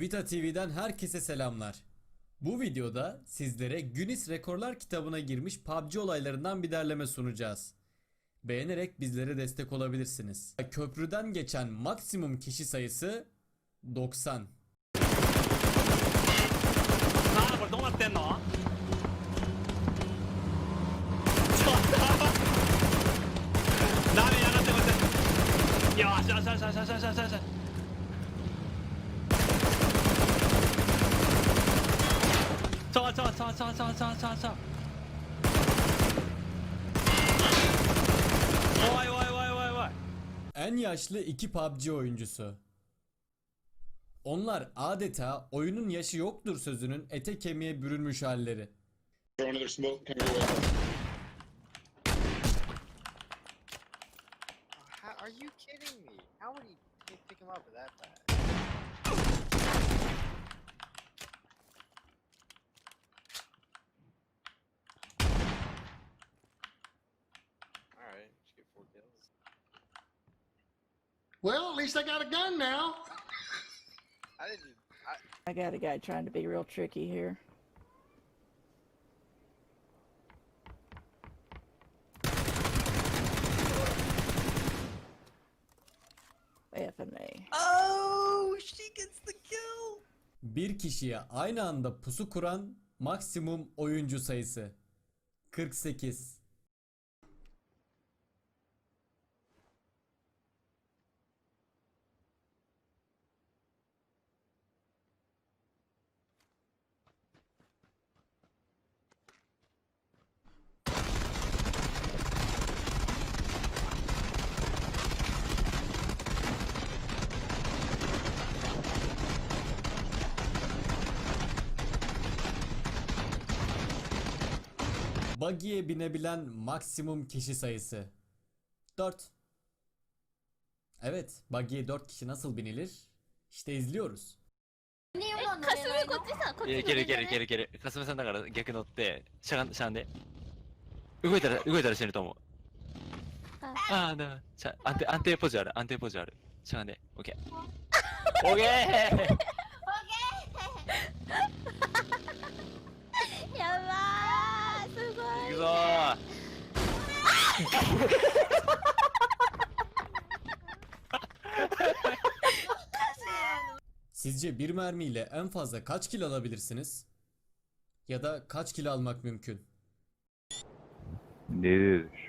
Vita TV'den herkese selamlar. Bu videoda sizlere Guinness Rekorlar kitabına girmiş PUBG olaylarından bir derleme sunacağız. Beğenerek bizlere destek olabilirsiniz. Köprüden geçen maksimum kişi sayısı 90. Ya aşağı aşağı aşağı aşağı aşağı aşağı sağ sağ sağ sağ sağ sağ sağ. Vay vay vay vay vay. En yaşlı iki PUBG oyuncusu. Onlar adeta oyunun yaşı yoktur sözünün ete kemiğe bürünmüş halleri. Are you kidding me? How would he pick him up with that Well, at least I got a gun now. I didn't. I, I got a guy trying to be real tricky here. F and A. Bir kişiye aynı anda pusu kuran maksimum oyuncu sayısı 48. Buggy'e binebilen maksimum kişi sayısı 4. Evet, buggy'e 4 kişi nasıl binilir? İşte izliyoruz. かすみこっちさこっちいやいけるいけるいけるいけるかすみさんだから逆乗ってしゃがんしゃがんで動いたら動いたら死ぬと思うああだしゃ安定安定ポジある安定ポジあるしゃがんでオッケーオッケやば Güzel. Sizce bir mermiyle en fazla kaç kilo alabilirsiniz? Ya da kaç kilo almak mümkün? Ne Nedir?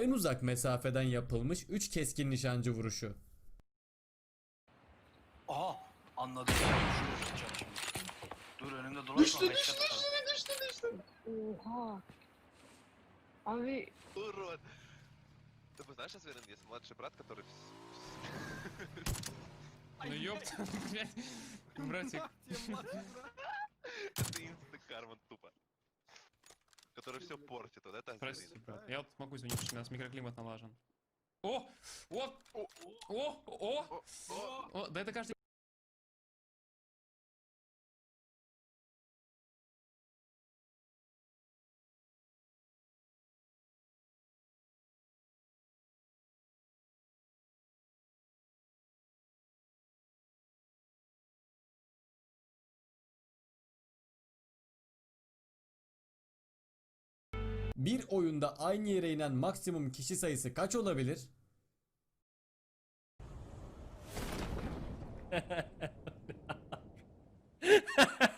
En uzak mesafeden yapılmış 3 keskin nişancı vuruşu. Aha anladım. Şuraya tutacağım şimdi. Dur önümde dolaşma. Düştü, beşte düştü, tutarım. düştü, düştü, düştü. Oha. Abi Урод! Ты бы знаешь, Асверин, есть младший брат, который... Ну ёпта, блядь, братик. Это инстинкт карма тупо. Который все портит, вот это Прости, брат. Я вот могу извинить, что у нас микроклимат налажен. О! О! О! О! О! Да это каждый... Bir oyunda aynı yere inen maksimum kişi sayısı kaç olabilir?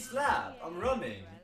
slap. I'm running.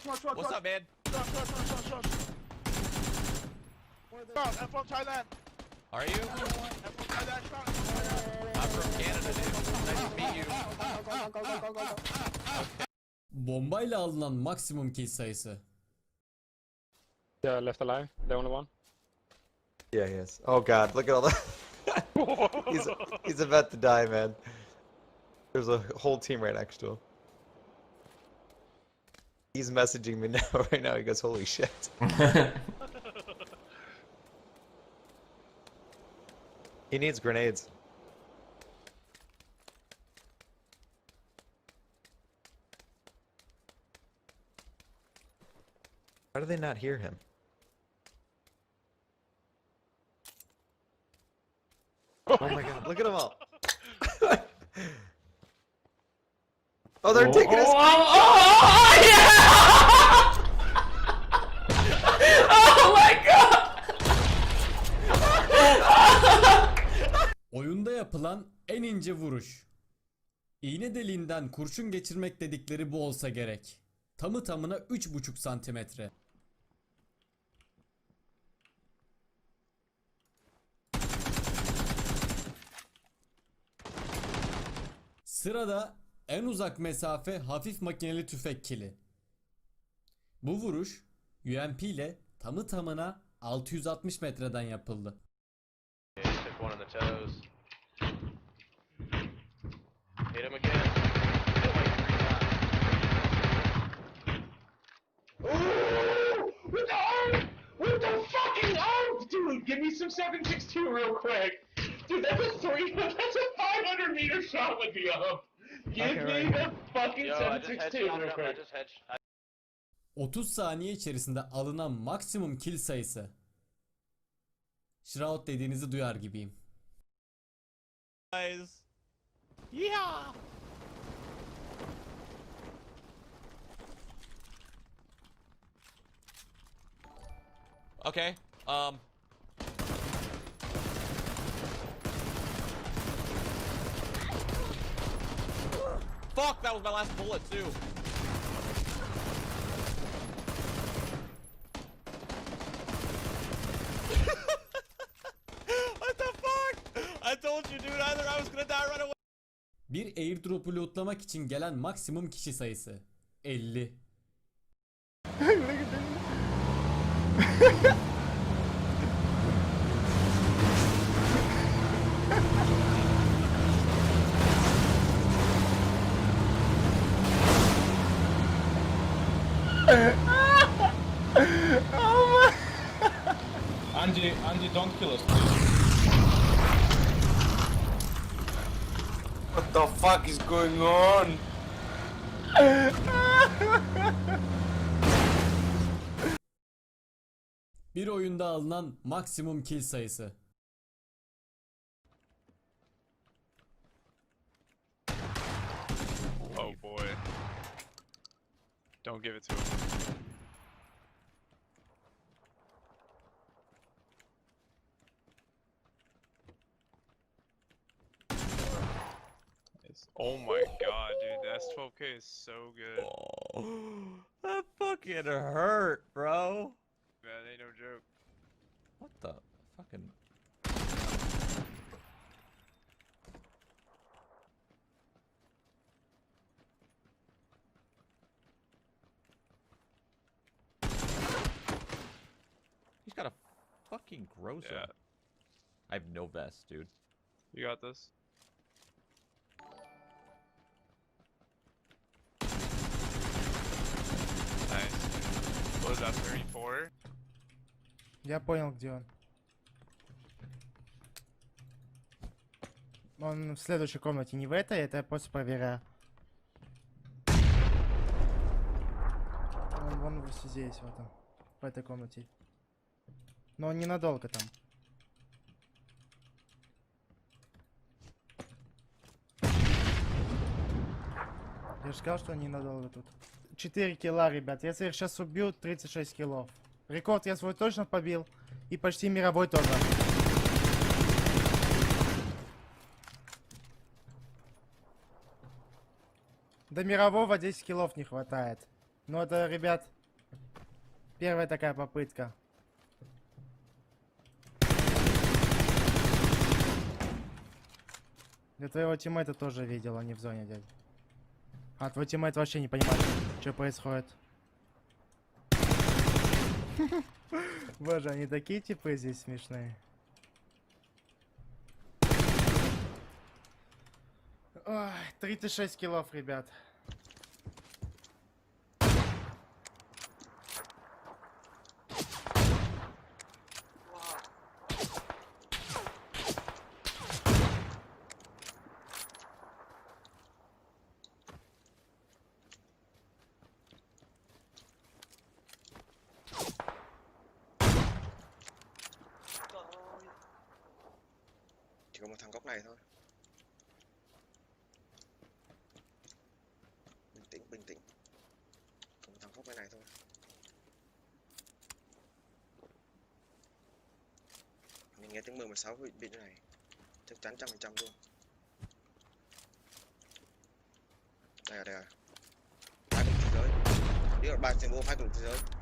Slap? I'm running. What's up, man? Are you? I'm from Canada, dude. Nice to meet you. Bombayla alınan maksimum kill sayısı. Yeah, left alive. The only one. Yeah, he is. Oh god, look at all that. he's he's about to die, man. There's a whole team right next to him. He's messaging me now right now. He goes, "Holy shit." he needs grenades. How do they not hear him? Oh my god, look at them all. oh, they're taking us. Oyunda yapılan en ince vuruş. İğne deliğinden kurşun geçirmek dedikleri bu olsa gerek. Tamı tamına 3,5 santimetre. Sırada en uzak mesafe hafif makineli tüfek kili. Bu vuruş UMP ile tamı tamına 660 metreden yapıldı. Took Hit him again. Times. With the arm! With the fucking arm! Dude, give me some 762 real quick. Dude, that's a three, that's a 500 meter shot with the arm. Give me the fucking Yo, I just 762 headshot real quick. just headshot. 30 saniye içerisinde alınan maksimum kill sayısı. Shroud dediğinizi duyar gibiyim. Guys. Yeah. Okay. Um. Fuck, that was my last bullet too. Airdrop'u lootlamak için gelen maksimum kişi sayısı 50. What the fuck is going on? Bir oyunda alınan maksimum kill sayısı. Oh boy. Don't give it to him. Oh my god, dude, the S12K is so good. Oh, that fucking hurt, bro. Man, ain't no joke. What the fucking? He's got a fucking gross Yeah. I have no vest, dude. You got this. Я понял, где он. Он в следующей комнате, не в этой, это я просто проверяю. Он вон вот здесь, вот он, в этой комнате. Но он ненадолго там. Я же сказал, что он ненадолго тут. 4 килла, ребят. Я сейчас убью, 36 киллов. Рекорд я свой точно побил. И почти мировой тоже. До мирового 10 киллов не хватает. Ну это, ребят, первая такая попытка. Я твоего тиммейта тоже видел, они в зоне, дядь. А твой тиммейт вообще не понимает, что происходит. Боже, они такие типы здесь смешные. Ой, 36 киллов, ребят. Chỉ có một thằng góc này thôi. Bình tĩnh, bình tĩnh. Có một thằng góc bên này thôi. Mình nghe tiếng 10 16 bị bị này. Chắc chắn trăm phần trăm luôn. Đây rồi, đây rồi. Hai cùng thế giới. Đi là ba trên vô hai cùng thế giới.